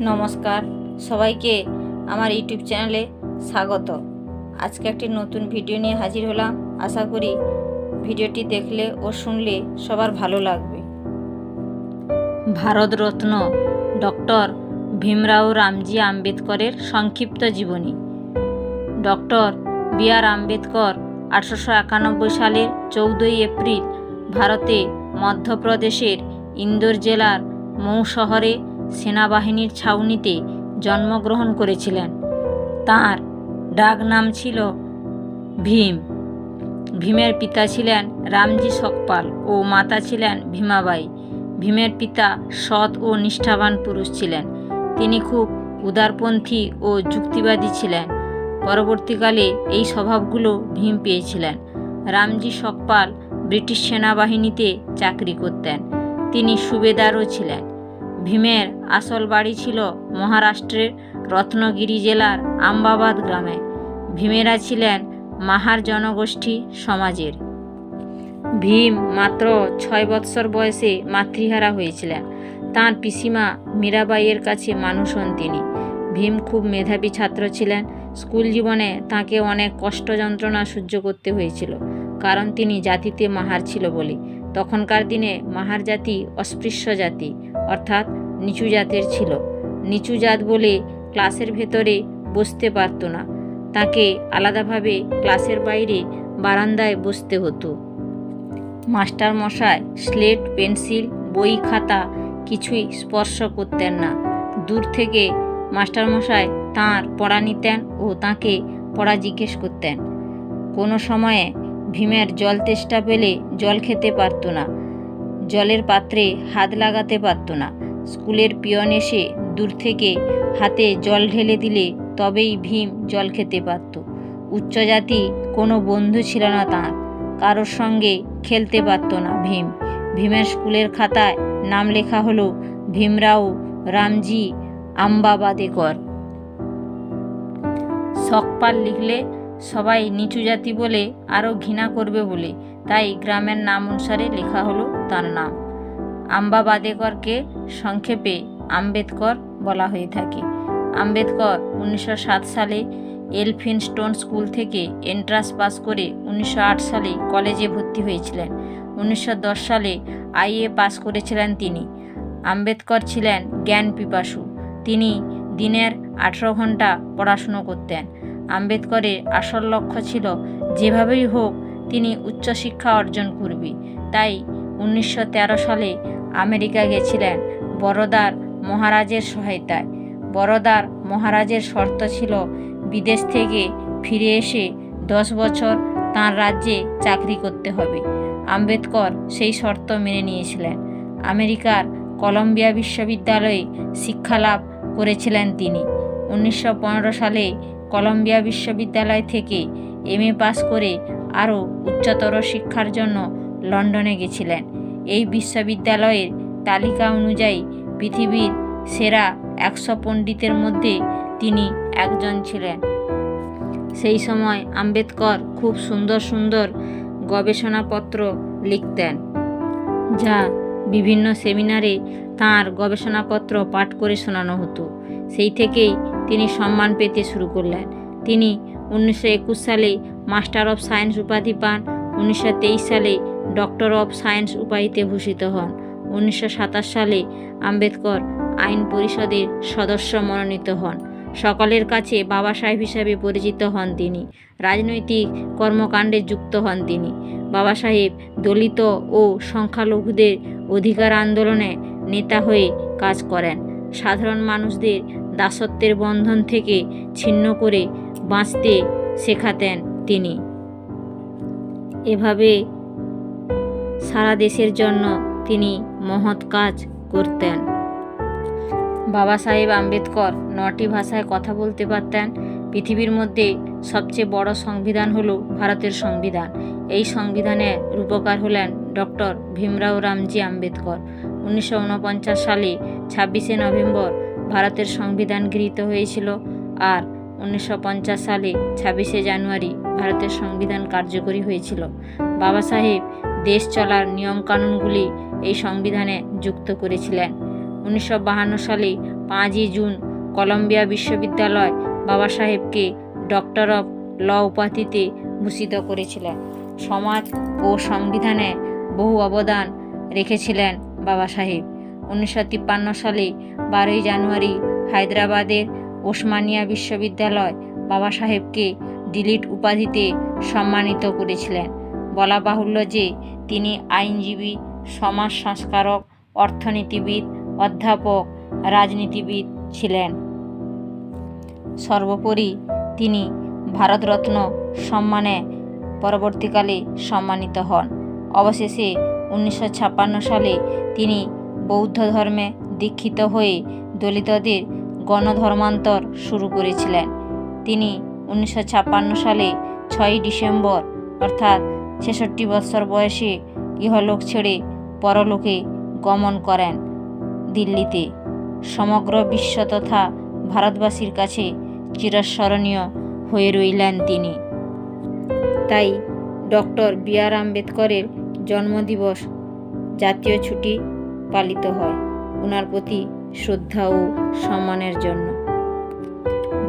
নমস্কার। সবাইকে আমার ইউটিউব চ্যানেলে স্বাগত। আজকে একটি নতুন ভিডিও নিয়ে হাজির হলাম। আশা করি ভিডিওটি দেখলে ও শুনলে সবার ভালো লাগবে। ভারতরত্ন ডক্টর ভীমরাও রামজি আম্বেদকরের সংক্ষিপ্ত জীবনী। ডক্টর বি আর আম্বেদকর আঠারোশো একানব্বই সালের চৌদ্দই এপ্রিল ভারতে মধ্যপ্রদেশের ইন্দোর জেলার মৌ শহরে সেনাবাহিনীর ছাউনিতে জন্মগ্রহণ করেছিলেন। তার ডাক নাম ছিল ভীম। ভীমের পিতা ছিলেন রামজি সকপাল ও মাতা ছিলেন ভীমাবাই। ভীমের পিতা সৎ ও নিষ্ঠাবান পুরুষ ছিলেন। তিনি খুব উদারপন্থী ও যুক্তিবাদী ছিলেন। পরবর্তীকালে এই স্বভাবগুলো ভীম পেয়েছিলেন। রামজি সকপাল ব্রিটিশ সেনাবাহিনীতে চাকরি করতেন। তিনি সুবেদারও ছিলেন। ভীমের আসল বাড়ি ছিল মহারাষ্ট্রের রত্নগিরি জেলার আম্বাবাদ গ্রামে। ভীমেরা ছিলেন মাহার জনগোষ্ঠী সমাজের। ভীম মাত্র ছয় বৎসর বয়সে মাতৃহারা হয়েছিলেন। তাঁর পিসিমা মীরাবাইয়ের কাছে মানুষ হন তিনি। ভীম খুব মেধাবী ছাত্র ছিলেন। স্কুল জীবনে তাকে অনেক কষ্ট যন্ত্রণা সহ্য করতে হয়েছিল, কারণ তিনি জাতিতে মাহার ছিল বলে। তখনকার দিনে মাহার জাতি অস্পৃশ্য জাতি। অর্থাৎ নিচু জাতের ছিল। নিচু জাত বলে ক্লাসের ভেতরে বসতে পারত না। তাকে আলাদাভাবে ক্লাসের বাইরে বারান্দায় বসতে হতো। মাস্টার মশাই স্লেট, পেন্সিল, বই, খাতা কিছুই স্পর্শ করতেন না। দূর থেকে মাস্টার মশাই তাঁর পড়া নিতেন ও তাকে পড়া জিজ্ঞেস করতেন। কোনো সময়ে ভীমের জল তেষ্টা পেলে জল খেতে পারতো না। জলের পাত্রে হাত লাগাতে পারতো না। স্কুলের পিয়ন এসে দূর থেকে হাতে জল ঢেলে দিলে তবেই ভীম জল খেতে পারত। উচ্চ জাতি কোনো বন্ধু ছিল না তাঁর। কারোর সঙ্গে খেলতে পারত না ভীম। ভীমের স্কুলের খাতায় নাম লেখা হলো ভীমরাও রামজি আম্বাবাদেকর। সকপাল লিখলে সবাই নিচু জাতি বলে আরও ঘৃণা করবে বলে তাই গ্রামের নাম অনুসারে লেখা হলো তার নাম। আম্বাবাদেকরকে সংক্ষেপে আম্বেদকর বলা হয়ে থাকে। আম্বেদকর উনিশশো সাত সালে এলফিনস্টোন স্কুল থেকে এন্ট্রান্স পাস করে উনিশশো আট সালে কলেজে ভর্তি হয়েছিলেন। উনিশশো দশ সালে আইএ পাস করেছিলেন তিনি। আম্বেদকর ছিলেন জ্ঞান পিপাসু। তিনি দিনের আঠেরো ঘণ্টা পড়াশুনো করতেন। আম্বেদকরের আসল লক্ষ্য ছিল, যেভাবেই হোক তিনি উচ্চশিক্ষা অর্জন করবে। তাই উনিশশো তেরো সালে আমেরিকা গেছিলেন বড়দার মহারাজের সহায়তায়। বড়দার মহারাজের শর্ত ছিল বিদেশ থেকে ফিরে এসে দশ বছর তাঁর রাজ্যে চাকরি করতে হবে। আম্বেদকর সেই শর্ত মেনে নিয়েছিলেন। আমেরিকার কলম্বিয়া বিশ্ববিদ্যালয়ে শিক্ষালাভ করেছিলেন তিনি। উনিশশো পনেরো সালে কলম্বিয়া বিশ্ববিদ্যালয় থেকে এম এ পাস করে আরও উচ্চতর শিক্ষার জন্য লন্ডনে গেছিলেন। এই বিশ্ববিদ্যালয়ের তালিকা অনুযায়ী পৃথিবীর সেরা একশো পণ্ডিতের মধ্যে তিনি একজন ছিলেন। সেই সময় আম্বেদকর খুব সুন্দর সুন্দর গবেষণাপত্র লিখতেন, যা বিভিন্ন সেমিনারে তাঁর গবেষণাপত্র পাঠ করে শোনানো হতো। সেই থেকেই তিনি সম্মান পেতে শুরু করলেন। তিনি উনিশশো একুশ সালে মাস্টার অফ সায়েন্স উপাধি পান। উনিশশো তেইশ সালে ডক্টর অফ সায়েন্স উপাধিতে ভূষিত হন। উনিশশো সাতাশ সালে আম্বেদকর আইন পরিষদের সদস্য মনোনীত হন। সকলের কাছে বাবা সাহেব হিসাবে পরিচিত হন তিনি। রাজনৈতিক কর্মকাণ্ডে যুক্ত হন তিনি। বাবা সাহেব দলিত ও সংখ্যালঘুদের অধিকার আন্দোলনে নেতা হয়ে কাজ করেন। সাধারণ মানুষদের দাসত্বের বন্ধন থেকে ছিন্ন করে বাঁচতে শেখাতেন। তিনি। এভাবে সারা দেশের জন্য তিনি মহৎ কাজ করতেন। বাবা সাহেব আম্বেদকর নটি ভাষায় কথা বলতে পারতেন। পৃথিবীর মধ্যে সবচেয়ে বড় সংবিধান হলো ভারতের সংবিধান। এই সংবিধানের রূপকার হলেন ডক্টর ভীমরাও রামজি আম্বেদকর। উনিশশো ঊনপঞ্চাশ সালে ছাব্বিশে নভেম্বর ভারতের সংবিধান গৃহীত হয়েছিল আর উনিশশো পঞ্চাশ সালে ছাব্বিশে জানুয়ারি ভারতের সংবিধান কার্যকরী হয়েছিল। বাবা সাহেব দেশ চলার নিয়মকানুনগুলি এই সংবিধানে যুক্ত করেছিলেন। উনিশশো সালে পাঁচই জুন কলম্বিয়া বিশ্ববিদ্যালয় বাবা সাহেবকে ডক্টর অফ ল উপাধিতে ভূষিত করেছিলেন। সমাজ ও সংবিধানে বহু অবদান রেখেছিলেন বাবা সাহেব। উনিশশো তিপ্পান্ন সালে বারোই জানুয়ারি হায়দ্রাবাদের ওসমানিয়া বিশ্ববিদ্যালয় বাবা সাহেবকে ডিলিট উপাধিতে সম্মানিত করেছিলেন। বলা বাহুল্য যে, তিনি আইনজীবী সমাজ সংস্কারক অর্থনীতিবিদ, অধ্যাপক, রাজনীতিবিদ ছিলেন। সর্বোপরি তিনি ভারতরত্ন সম্মানে পরবর্তীকালে সম্মানিত হন। অবশেষে উনিশশো ছাপ্পান্ন সালে তিনি বৌদ্ধ ধর্মে দীক্ষিত হয়ে দলিতদের গণধর্মান্তর শুরু করেছিলেন। তিনি উনিশশো ছাপ্পান্ন সালে ছয়ই ডিসেম্বর, অর্থাৎ ছেষট্টি বৎসর বয়সে ইহলোক ছেড়ে পরলোকে গমন করেন দিল্লিতে। সমগ্র বিশ্ব তথা ভারতবাসীর কাছে চিরস্মরণীয় হয়ে রইলেন তিনি। তাই ডক্টর বি আর আম্বেদকরের জন্মদিবস জাতীয় ছুটি পালিত হয়। ওনার প্রতি শ্রদ্ধা ও সম্মানের জন্য।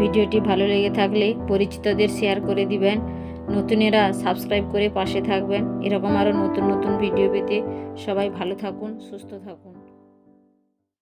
ভিডিওটি ভালো লেগে থাকলে পরিচিতদের শেয়ার করে দিবেন। নতুনেরা সাবস্ক্রাইব করে পাশে থাকবেন। এরকম আরও নতুন নতুন ভিডিও পেতে সবাই ভালো থাকুন, সুস্থ থাকুন।